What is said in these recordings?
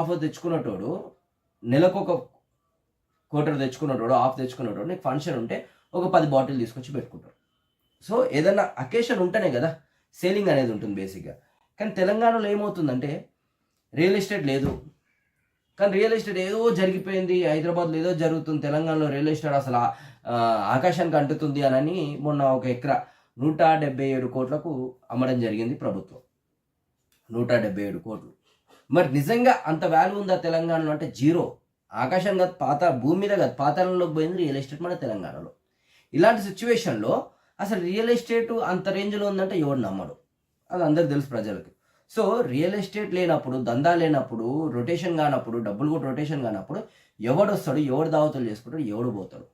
Of తెచ్చుకున్నటోడు నెలకు ఒక quarter తెచ్చుకున్నటోడు of తెచ్చుకున్నటోడు నీకు ఫంక్షన్ ఉంటే ఒక పది బాటిల్ తీసుకొచ్చి పెట్టుకుంటారు సో ఏదన్నా అకేషన్ ఉంటేనే కదా సేలింగ్ అనేది ఉంటుంది బేసిక్గా కానీ తెలంగాణలో ఏమవుతుందంటే రియల్ ఎస్టేట్ లేదు. కానీ రియల్ ఎస్టేట్ ఏదో జరిగిపోయింది హైదరాబాద్లో ఏదో జరుగుతుంది తెలంగాణలో రియల్ ఎస్టేట్ అసలు ఆకాశానికి అంటుతుంది అని మొన్న ఒక ఎకరా నూట డెబ్బై ఏడు కోట్లకు అమ్మడం జరిగింది ప్రభుత్వం. నూట డెబ్బై ఏడు కోట్లు. మరి నిజంగా అంత వాల్యూ ఉందా తెలంగాణలో? అంటే జీరో. ఆకాశం కాదు పాత భూమి మీద కాదు పాతాళంలోకి పోయింది రియల్ ఎస్టేట్ మన తెలంగాణలో. ఇలాంటి సిచ్యువేషన్లో అసలు రియల్ ఎస్టేట్ అంత రేంజ్లో ఉందంటే ఎవడు నమ్మడు. అది అందరికి తెలుసు ప్రజలకి. సో రియల్ ఎస్టేట్ లేనప్పుడు దందా లేనప్పుడు రొటేషన్ కానప్పుడు డబ్బులు కూడా రొటేషన్ కానప్పుడు ఎవడు వస్తాడు ఎవడు దావతలు చేసుకుంటాడు ఎవడు పోతాడు.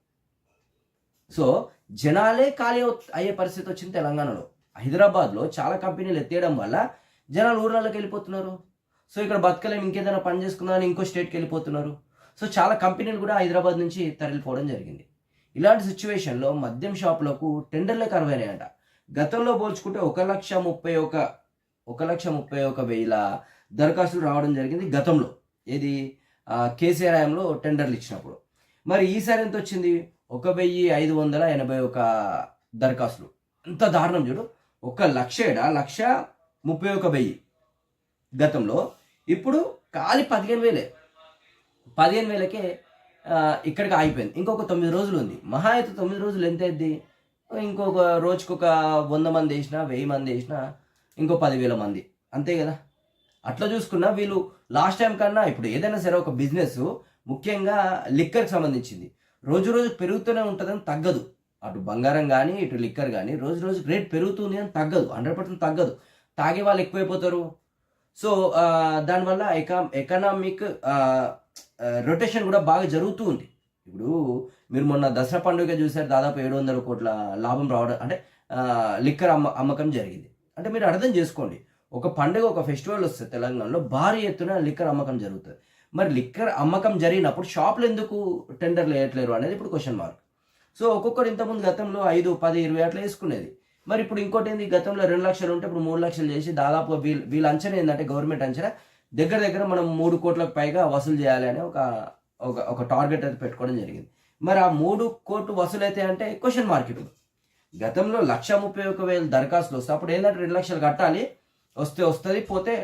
సో జనాలే ఖాళీ అయ్యే పరిస్థితి వచ్చింది తెలంగాణలో. హైదరాబాద్లో చాలా కంపెనీలు ఎత్తేయడం వల్ల జనాలు ఊర్లలోకి వెళ్ళిపోతున్నారు. సో ఇక్కడ బతకలేము ఇంకేదైనా పని చేసుకుందామని ఇంకో స్టేట్కి వెళ్ళిపోతున్నారు. సో చాలా కంపెనీలు కూడా హైదరాబాద్ నుంచి తరలిపోవడం జరిగింది. ఇలాంటి సిచ్యువేషన్లో మద్యం షాపులకు టెండర్లే కరువైనాయంట. గతంలో పోల్చుకుంటే ఒక లక్ష ముప్పై ఒక ఒక లక్ష ముప్పై ఒక వేల దరఖాస్తులు రావడం జరిగింది గతంలో. ఏది? కేసీఆర్ హయాంలో టెండర్లు ఇచ్చినప్పుడు. మరి ఈసారి ఎంత వచ్చింది? ఒక వెయ్యి ఐదు వందల ఎనభై ఒక దరఖాస్తులు. అంత దారుణం చూడు. ఒక లక్ష ఏడా? లక్ష ముప్పై ఒక వెయ్యి గతంలో. ఇప్పుడు ఖాళీ పదిహేను వేలే. పదిహేను వేలకే ఇక్కడికి ఆగిపోయింది. ఇంకొక తొమ్మిది రోజులు ఉంది. మహా అయితే తొమ్మిది రోజులు ఎంత అయింది ఇంకొక రోజుకు ఒక వంద మంది వేసినా వెయ్యి మంది వేసినా ఇంకో పదివేల మంది. అంతే కదా? అట్లా చూసుకున్నా వీళ్ళు లాస్ట్ టైం కన్నా ఇప్పుడు ఏదైనా సరే ఒక బిజినెస్ ముఖ్యంగా లిక్కర్కి సంబంధించింది. రోజు రోజు పెరుగుతూనే ఉంటుందని తగ్గదు. అటు బంగారం కానీ ఇటు లిక్కర్ కానీ రోజు రోజు రేట్ పెరుగుతుంది అని తగ్గదు. హండ్రెడ్ పర్సెంట్ తగ్గదు. తాగే వాళ్ళు ఎక్కువైపోతారు. సో దానివల్ల ఎకా ఎకనామిక్ రొటేషన్ కూడా బాగా జరుగుతూ ఉంది. ఇప్పుడు మీరు మొన్న దసరా పండుగ చూసారు దాదాపు ఏడు వందల కోట్ల లాభం రావడం అంటే లిక్కర్ అమ్మ అమ్మకం జరిగింది. అంటే మీరు అర్థం చేసుకోండి. ఒక పండుగ ఒక ఫెస్టివల్ వస్తే తెలంగాణలో భారీ ఎత్తున లిక్కర్ అమ్మకం జరుగుతుంది. మరి లిక్కర్ అమ్మకం జరిగినప్పుడు షాపులు ఎందుకు టెండర్లు వేయట్లేరు అనేది ఇప్పుడు క్వశ్చన్ మార్క్ సో ఒక్కొక్కరు ఇంతకుముందు గతంలో ఐదు పది ఇరవై అట్లా వేసుకునేది. మరి ఇప్పుడు ఇంకోటి ఏంది? గతంలో రెండు లక్షలు ఉంటే ఇప్పుడు మూడు లక్షలు చేసి దాదాపు వీళ్ళు వీళ్ళ అంచనా ఏంటంటే గవర్నమెంట్ అంచనా. దగ్గర దగ్గర మనం మూడు కోట్లకు పైగా వసూలు చేయాలి అని ఒక ఒక ఒక టార్గెట్ అయితే పెట్టుకోవడం జరిగింది. మరి ఆ మూడు కోట్లు వసూలైతే అంటే క్వశ్చన్ మార్క్ ఇప్పుడు. గతంలో లక్ష ముప్పై ఒక వేల దరఖాస్తులు వస్తాయి అప్పుడు ఏంటంటే రెండు లక్షలు కట్టాలి. వస్తే వస్తుంది పోతే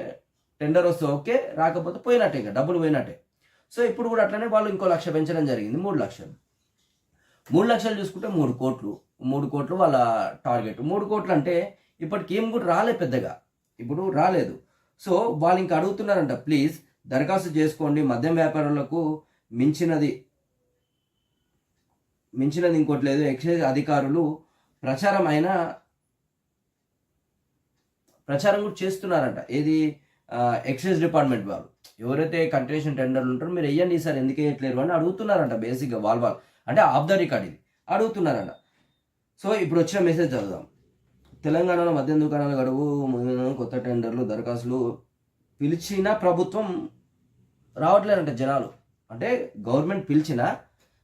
టెండర్ వస్తే ఓకే రాకపోతే పోయినట్టే ఇంకా డబ్బులు పోయినట్టే. సో ఇప్పుడు కూడా అట్లనే వాళ్ళు ఇంకో లక్ష పెంచడం జరిగింది మూడు లక్షలు. మూడు లక్షలు చూసుకుంటే మూడు కోట్లు. మూడు కోట్లు వాళ్ళ టార్గెట్. మూడు కోట్లు అంటే ఇప్పటికి ఏం కూడా రాలే పెద్దగా. ఇప్పుడు రాలేదు. సో వాళ్ళు ఇంకా అడుగుతున్నారంట ప్లీజ్ దరఖాస్తు చేసుకోండి. మద్యం వ్యాపారులకు మించినది మించినది ఇంకోటి లేదు. ఎక్సైజ్ అధికారులు ప్రచారం అయినా ప్రచారం కూడా చేస్తున్నారంట. ఏది? ఎక్సైజ్ డిపార్ట్మెంట్ వాళ్ళు. ఎవరైతే కంట్రేషన్ టెండర్లు ఉంటారో మీరు వెయ్యండి సార్ ఎందుకు వేయట్లేరు అని అడుగుతున్నారంట బేసిక్గా వాల్ వాళ్ళు. అంటే ఆఫ్ ద రికార్డ్ ఇది. అడుగుతున్నారంట. సో ఇప్పుడు వచ్చిన మెసేజ్ చదువుదాం. తెలంగాణలో మద్యం దుకాణాల గడువు కొత్త టెండర్లు దరఖాస్తులు పిలిచిన ప్రభుత్వం రావట్లేదంట జనాలు. అంటే గవర్నమెంట్ పిలిచిన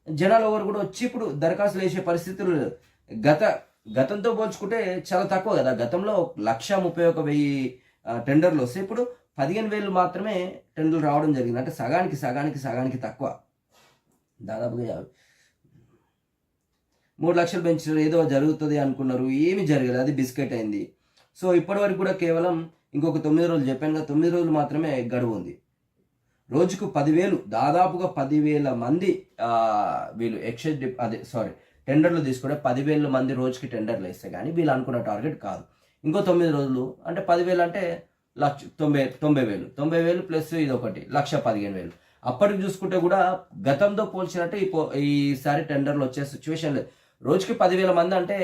జనాలు ఎవరు కూడా వచ్చి ఇప్పుడు దరఖాస్తులు వేసే పరిస్థితులు గత గతంతో పోల్చుకుంటే చాలా తక్కువ కదా. గతంలో లక్ష ముప్పై ఒక వెయ్యి టెండర్లు వస్తే ఇప్పుడు పదిహేను వేలు మాత్రమే టెండర్లు రావడం జరిగింది. అంటే సగానికి సగానికి సగానికి తక్కువ. దాదాపుగా యాభై మూడు లక్షలు పెంచారు ఏదో జరుగుతుంది అనుకున్నారు ఏమి జరగలేదు అది బిస్కెట్ అయింది. సో ఇప్పటివరకు కూడా కేవలం ఇంకొక తొమ్మిది రోజులు చెప్పాను కదా తొమ్మిది రోజులు మాత్రమే గడువు ఉంది. రోజుకు పదివేలు దాదాపుగా పదివేల మంది వీళ్ళు ఎక్సైజ్ డిప్ అదే సారీ టెండర్లు తీసుకుంటే పదివేల మంది రోజుకి టెండర్లు వేస్తే కానీ వీళ్ళు అనుకున్న టార్గెట్ కాదు. ఇంకో తొమ్మిది రోజులు అంటే పదివేలు అంటే లక్ష తొంభై తొంభై వేలు తొంభై వేలు ప్లస్ ఇది ఒకటి లక్ష పదిహేను వేలు. అప్పటికి చూసుకుంటే కూడా గతంతో పోల్చినట్టు ఈ పో- ఈసారి టెండర్లు వచ్చే సిచ్యువేషన్ లేదు. రోజుకి పదివేల మంది అంటే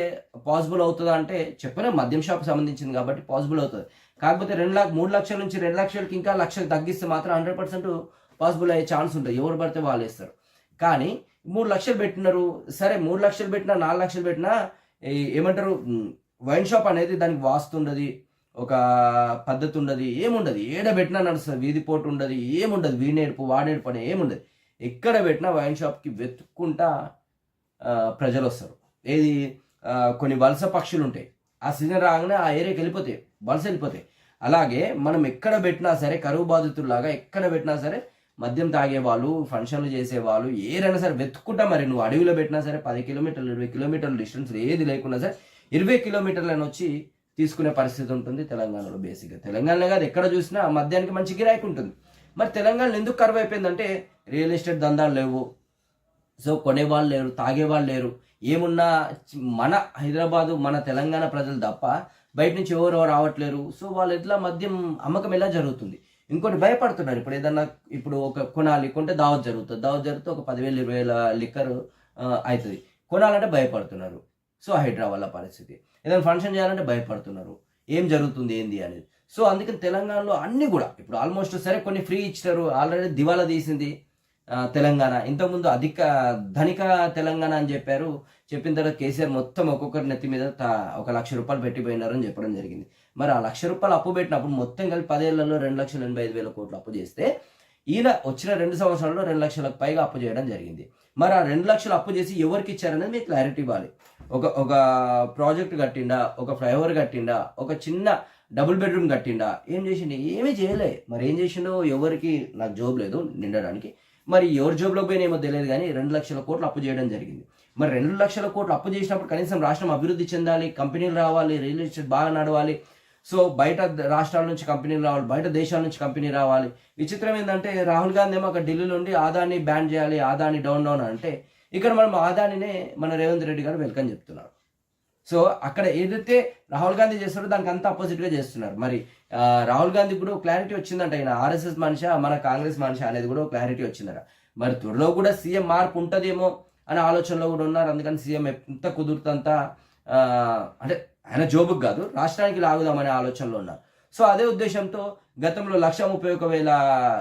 పాసిబుల్ అవుతుందా అంటే చెప్పిన మద్యం షాప్ సంబంధించింది కాబట్టి పాసిబుల్ అవుతుంది. కాకపోతే రెండు లక్ష మూడు లక్షల నుంచి రెండు లక్షలకి ఇంకా లక్షలు తగ్గిస్తే మాత్రం హండ్రెడ్ పర్సెంట్ పాసిబుల్ అయ్యే ఛాన్స్ ఉంటుంది. ఎవరు పడితే వాళ్ళు వేస్తారు. కానీ మూడు లక్షలు పెట్టినారు. సరే మూడు లక్షలు పెట్టినా నాలుగు లక్షలు పెట్టినా ఏమంటారు? వైన్ షాప్ అనేది దానికి వాస్తు ఉండదు. ఒక పద్ధతి ఉండదు. ఏముండదు. ఏడ పెట్టినా నడుస్తుంది. వీధి పోటు ఉండదు. ఏముండదు. వీడేడుపు వాడేడుపు అని ఏముండదు. ఎక్కడ పెట్టినా వైన్ షాప్కి వెతుక్కుంటా ప్రజలు వస్తారు ఏది కొన్ని వలస పక్షులు ఉంటాయి ఆ సీజన్ రాగానే ఆ ఏరియాకి వెళ్ళిపోతాయి వలస వెళ్ళిపోతాయి అలాగే మనం ఎక్కడ పెట్టినా సరే కరువు బాధితుల్లాగా ఎక్కడ పెట్టినా సరే మద్యం తాగేవాళ్ళు ఫంక్షన్లు చేసేవాళ్ళు ఏదైనా సరే వెతుక్కుంటా మరి నువ్వు అడవిలో పెట్టినా సరే పది కిలోమీటర్లు ఇరవై కిలోమీటర్ల డిస్టెన్స్ ఏది లేకున్నా సరే ఇరవై కిలోమీటర్లను వచ్చి తీసుకునే పరిస్థితి ఉంటుంది తెలంగాణలో బేసిక్గా. తెలంగాణలో కాదు ఎక్కడ చూసినా మద్యానికి మంచి గిరాకీ ఉంటుంది మరి తెలంగాణలో ఎందుకు కరువు అయిపోయిందంటే రియల్ ఎస్టేట్ దందాలు లేవు సో కొనేవాళ్ళు లేరు తాగేవాళ్ళు లేరు. ఏమున్నా మన హైదరాబాదు మన తెలంగాణ ప్రజలు తప్ప బయట నుంచి ఎవరు రావట్లేరు. సో వాళ్ళు ఎట్లా మద్యం అమ్మకం ఎలా జరుగుతుంది? ఇంకోటి భయపడుతున్నారు. ఇప్పుడు ఏదన్నా ఇప్పుడు ఒక కొనాలి కొంటే దావత్ జరుగుతుంది. దావత్ జరిగితే ఒక పదివేలు ఇరవై వేల లిక్కర్ అవుతుంది కొనాలంటే భయపడుతున్నారు. సో హైదరాబాద్ల పరిస్థితి. ఏదైనా ఫంక్షన్ చేయాలంటే భయపడుతున్నారు. ఏం జరుగుతుంది ఏంది అనేది సో అందుకని తెలంగాణలో అన్నీ కూడా ఇప్పుడు ఆల్మోస్ట్ సరే కొన్ని ఫ్రీ ఇచ్చారు. ఆల్రెడీ దివాలా తీసింది. తెలంగాణ. ఇంతకుముందు అధిక ధనిక తెలంగాణ అని చెప్పారు. చెప్పిన తర్వాత కేసీఆర్ మొత్తం ఒక్కొక్కరి నెత్తి మీద తా- ఒక లక్ష రూపాయలు పెట్టిపోయినారని చెప్పడం జరిగింది. మరి ఆ లక్ష రూపాయలు అప్పు పెట్టినప్పుడు మొత్తం కలిపి పదేళ్ళలో రెండు లక్షల ఎనభై ఐదు వేల కోట్లు అప్పు చేస్తే ఈయన వచ్చిన రెండు సంవత్సరాల్లో రెండు లక్షలకు పైగా అప్పు చేయడం జరిగింది. మరి ఆ రెండు లక్షలు అప్పు చేసి ఎవరికి ఇచ్చారనేది మీకు క్లారిటీ ఇవ్వాలి. ఒక ఒక ప్రాజెక్ట్ కట్టిండా ఒక ఫ్లైఓవర్ కట్టిండా ఒక చిన్న డబుల్ బెడ్రూమ్ కట్టిండా. ఏం చేసిండు? ఏమీ చేయలే. మరి ఏం చేసిండో ఎవరికి నాకు జాబ్ లేదు నిండడానికి. మరి ఎవరి జోబులో పోయినేమో తెలియదు కానీ రెండు లక్షల కోట్లు అప్పు చేయడం జరిగింది. మరి రెండు లక్షల కోట్లు అప్పు చేసినప్పుడు కనీసం రాష్ట్రం అభివృద్ధి చెందాలి కంపెనీలు రావాలి రియల్ ఎస్టేట్ బాగా నడవాలి. సో బయట రాష్ట్రాల నుంచి కంపెనీలు రావాలి బయట దేశాల నుంచి కంపెనీ రావాలి. విచిత్రం ఏంటంటే రాహుల్ గాంధీ ఏమో అక్కడ ఢిల్లీలో ఉండి ఆదాని బ్యాన్ చేయాలి ఆదాని డౌన్ డౌన్ అంటే ఇక్కడ మనం ఆదానినే మన రేవంత్ రెడ్డి గారు వెల్కమ్ చెప్తున్నారు. సో అక్కడ ఏదైతే రాహుల్ గాంధీ చేస్తారో దానికి అంత అపోజిట్గా చేస్తున్నారు. మరి రాహుల్ గాంధీ కూడా క్లారిటీ వచ్చిందంట ఆయన ఆర్ఎస్ఎస్ మనిషి మన కాంగ్రెస్ మనిషి అనేది కూడా క్లారిటీ వచ్చిందట. మరి త్వరలో కూడా సీఎం మార్పు ఉంటుందేమో అనే ఆలోచనలో కూడా ఉన్నారు. అందుకని సీఎం ఎంత కుదురుతంత అంటే ఆయన జోబుకు కాదు రాష్ట్రానికి లాగుదామనే ఆలోచనలో ఉన్నారు. సో అదే ఉద్దేశంతో గతంలో లక్ష ముప్పై ఒక వేల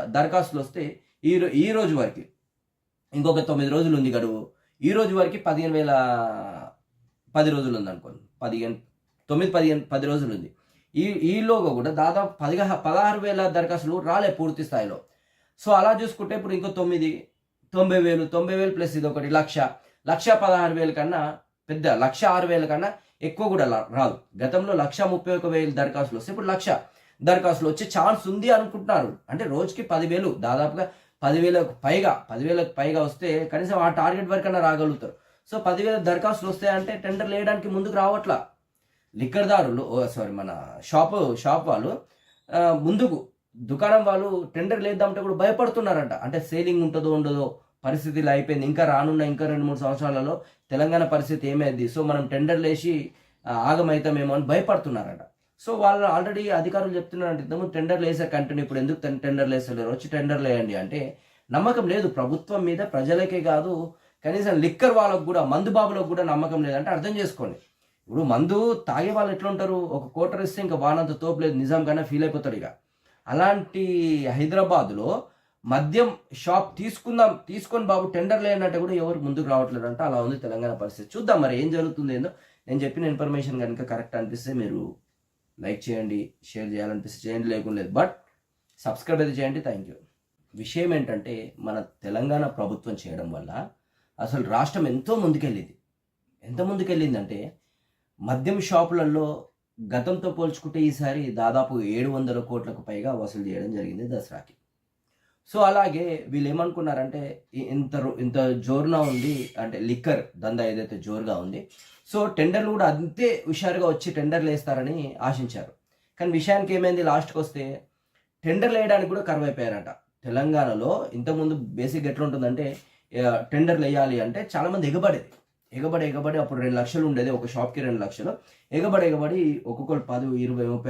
దరఖాస్తులు వస్తే ఈ రో- ఈ రోజు వరకు ఇంకొక తొమ్మిది రోజులు ఉంది గడువు ఈ రోజు వరకు పదిహేను వేల పది రోజులు ఉంది అనుకోండి పదిహేను తొమ్మిది పదిహేను పది రోజులు ఉంది ఈ ఈలోగా కూడా దాదాపు పదిహ పదహారు వేల దరఖాస్తులు రాలే పూర్తి స్థాయిలో. సో అలా చూసుకుంటే ఇప్పుడు ఇంకో తొమ్మిది తొంభై వేలు తొంభై వేలు ప్లస్ ఇది ఒకటి లక్ష లక్ష పదహారు వేల కన్నా పెద్ద లక్ష ఆరు వేల కన్నా ఎక్కువ కూడా రాదు. గతంలో లక్ష ముప్పై ఒక వేలు దరఖాస్తులు వస్తే ఇప్పుడు లక్ష దరఖాస్తులు వచ్చే ఛాన్స్ ఉంది అనుకుంటున్నారు. అంటే రోజుకి పదివేలు దాదాపుగా పదివేలకు పైగా పదివేలకు పైగా వస్తే కనీసం ఆ టార్గెట్ వరకన్నా రాగలుగుతారు. సో పదివేల దరఖాస్తులు వస్తాయంటే టెండర్ వేయడానికి ముందుకు రావట్లా? లిక్కర్దారులు సారీ మన షాప్ షాప్ వాళ్ళు ముందుకు దుకాణం వాళ్ళు టెండర్ లేద్దామంటే కూడా భయపడుతున్నారంట. అంటే సేలింగ్ ఉంటుందో ఉండదో పరిస్థితి ఇలా అయిపోయింది. ఇంకా రానున్న ఇంకా రెండు మూడు సంవత్సరాలలో తెలంగాణ పరిస్థితి ఏమైంది? సో మనం టెండర్లు వేసి ఆగమైతామేమో ఆగమవుతామేమో అని భయపడుతున్నారట. సో వాళ్ళు ఆల్రెడీ అధికారులు చెప్తున్నారంటే ఇంతకుముందు టెండర్లు లేసే కంటిన్యూ ఇప్పుడు ఎందుకు టెండర్ టెండర్లు వేస్తలేరు వచ్చి టెండర్లు వేయండి అంటే నమ్మకం లేదు. ప్రభుత్వం మీద ప్రజలకే కాదు కనీసం లిక్కర్ వాళ్ళకు కూడా మందు బాబులకు కూడా నమ్మకం లేదంటే అర్థం చేసుకోండి. ఇప్పుడు మందు తాగే వాళ్ళు ఎట్లుంటారు? ఒక కోటర్ ఇస్తే ఇంకా వానంత తోపు లేదు నిజాం కన్నా ఫీల్ అయిపోతాడు ఇక. అలాంటి హైదరాబాద్లో మద్యం షాప్ తీసుకుందాం తీసుకొని బాబు టెండర్ లేనట్టు కూడా ఎవరు ముందుకు రావట్లేదు అంటే అలా ఉంది తెలంగాణ పరిస్థితి. చూద్దాం మరి ఏం జరుగుతుంది ఏందో. నేను చెప్పిన ఇన్ఫర్మేషన్ కనుక కరెక్ట్ అనిపిస్తే మీరు లైక్ చేయండి షేర్ చేయాలనిపిస్తే చేయండి లేకుండా లేదు. బట్ సబ్స్క్రైబ్ అయితే చేయండి. థ్యాంక్ యూ విషయం ఏంటంటే మన తెలంగాణ ప్రభుత్వం చేయడం వల్ల అసలు రాష్ట్రం ఎంతో ముందుకెళ్ళింది. ఎంత ముందుకెళ్ళిందంటే మద్యం షాపులలో గతంతో పోల్చుకుంటే ఈసారి దాదాపు ఏడు వందల కోట్లకు పైగా వసూలు చేయడం జరిగింది దసరాకి. సో అలాగే వీళ్ళు ఏమనుకున్నారంటే ఇంత ఇంత జోరుగా ఉంది అంటే లిక్కర్ దందా ఏదైతే జోరుగా ఉంది సో టెండర్లు కూడా అంతే హుషారుగా వచ్చి టెండర్లు వేస్తారని ఆశించారు. కానీ విషయానికి ఏమైంది లాస్ట్కి వస్తే టెండర్లు వేయడానికి కూడా కరువైపోయారట. తెలంగాణలో ఇంతకుముందు బేసిక్ ఎట్లా ఉంటుందంటే టెండర్లు వేయాలి అంటే చాలామంది ఎగబడేది ఎగబడి. ఎగబడి అప్పుడు రెండు లక్షలు ఉండేది ఒక షాప్కి రెండు లక్షలు. ఎగబడి ఎగబడి ఒక్కొక్కరు పది ఇరవై ముప్పై